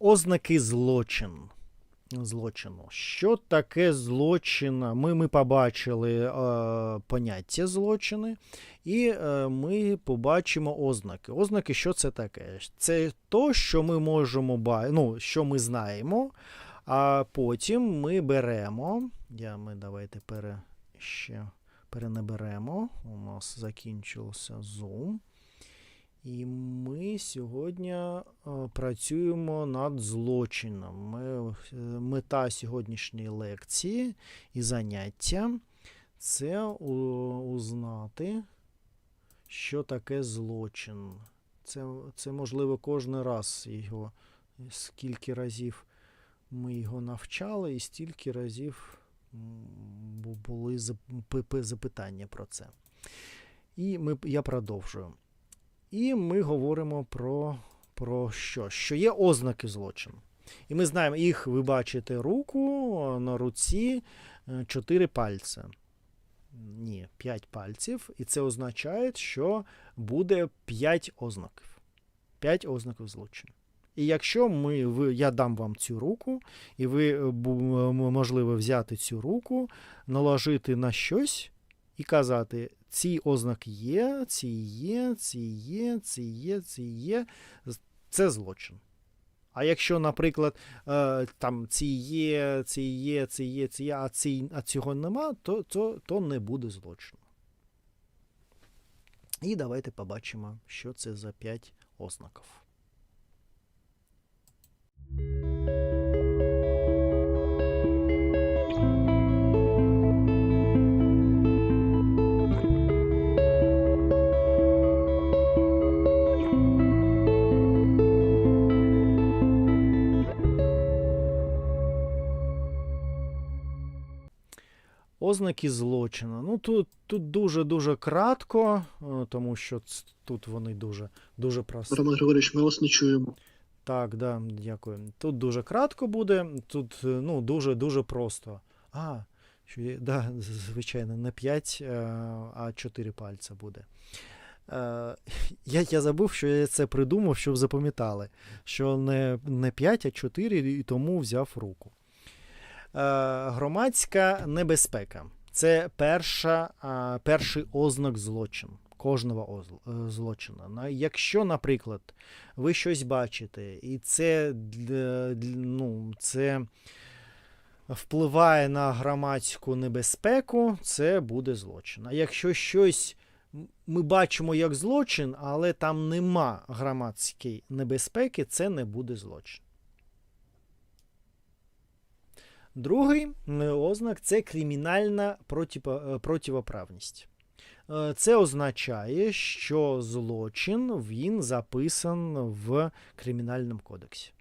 ознаки злочин. злочину. Що таке злочин? Ми, ми побачили е, поняття злочини, і е, ми побачимо ознаки. Ознаки, що це таке? Це то, що ми можемо ну, що ми знаємо, а потім ми беремо. Я, ми давайте пере, ще перенаберемо. У нас закінчився Zoom. І ми сьогодні е, працюємо над злочином. Ми, е, мета сьогоднішньої лекції і заняття це узнати, що таке злочин. Це, це можливо кожен раз його, скільки разів ми його навчали, і стільки разів були зап- пи- пи- запитання про це. І ми, я продовжую. І ми говоримо про, про що? Що є ознаки злочину. І ми знаємо, їх ви бачите руку на руці е, чотири пальці. Ні, п'ять пальців. І це означає, що буде п'ять ознаків. П'ять ознаків злочину. І якщо ми, ви, я дам вам цю руку, і ви е, можливо взяти цю руку, наложити на щось і казати: ці ознаки є, ці є, ці є, ці є, ці є. Це злочин. А якщо, наприклад, е, там ці є, ці є, ці є, ці є, а, ці, а цього нема, то, то, то не буде злочину. І давайте побачимо, що це за п'ять ознаків. Ознаки злочину. Ну тут, тут дуже-дуже кратко, е, тому що тут вони дуже, дуже прості. Роман Григорович, ми вас не чуємо. Так, да, дякую. Тут дуже кратко буде, тут е, ну, дуже дуже просто. А, що є, да, звичайно, не 5, а 4 пальця буде. Е, Я, я забув, що я це придумав, щоб запам'ятали, що не, не 5, а 4, і тому взяв руку. Е, Громадська небезпека це перша, перший ознак злочину, кожного е, злочину. Якщо, наприклад, ви щось бачите, і це, ну, це впливає на громадську небезпеку, це буде злочин. А якщо щось ми бачимо як злочин, але там нема громадської небезпеки, це не буде злочин. Другий е, ознак це кримінальна е, противоправність. Е, Це означає, що злочин він записан в Кримінальному кодексі.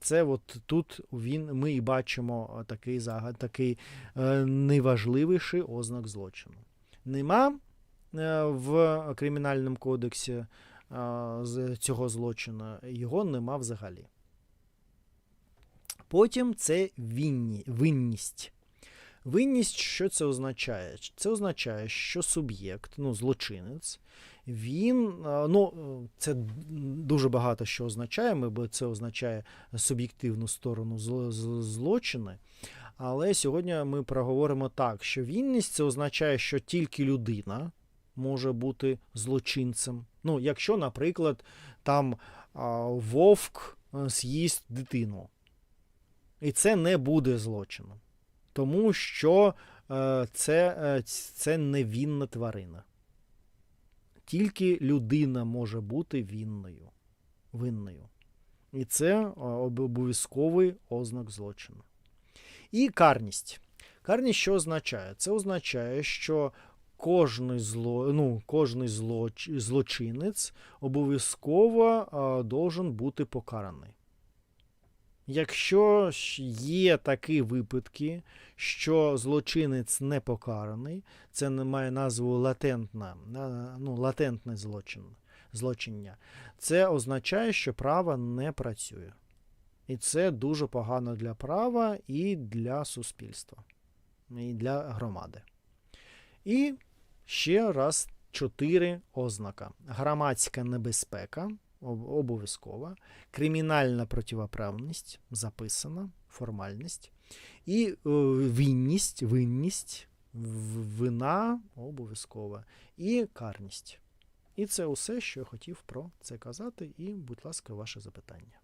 Це от тут він, ми і бачимо такий такий найважливіший ознак злочину. Нема в Кримінальному кодексі цього злочину, його нема взагалі. Потім це винні, винність. Винність, що це означає? Це означає, що суб'єкт, ну, злочинець, він, е, ну, е, це дуже багато що означає, бо це означає суб'єктивну сторону злочини. Але сьогодні ми проговоримо так, що винність це означає, що тільки людина може бути злочинцем. Ну, якщо, наприклад, там вовк е, з'їсть дитину. І це не буде злочином. Тому що е, це, е, це невінна тварина. Тільки людина може бути винною. винною. І це е, обов'язковий ознак злочину. І карність. Карність що означає? Це означає, що кожний, зло, ну, кожний злоч, злочинець обов'язково должен бути покараний. Якщо ж є такі випадки, що злочинець не покараний, це має назву латентна, ну, латентне злочин, злочиння, це означає, що право не працює. І це дуже погано для права і для суспільства, і для громади. І ще раз чотири ознака: громадська небезпека, обов'язкова, кримінальна противоправність записана, формальність, і е, винність, винність, вина обов'язкова, і карність. І це усе, що я хотів про це казати, і, будь ласка, ваше запитання.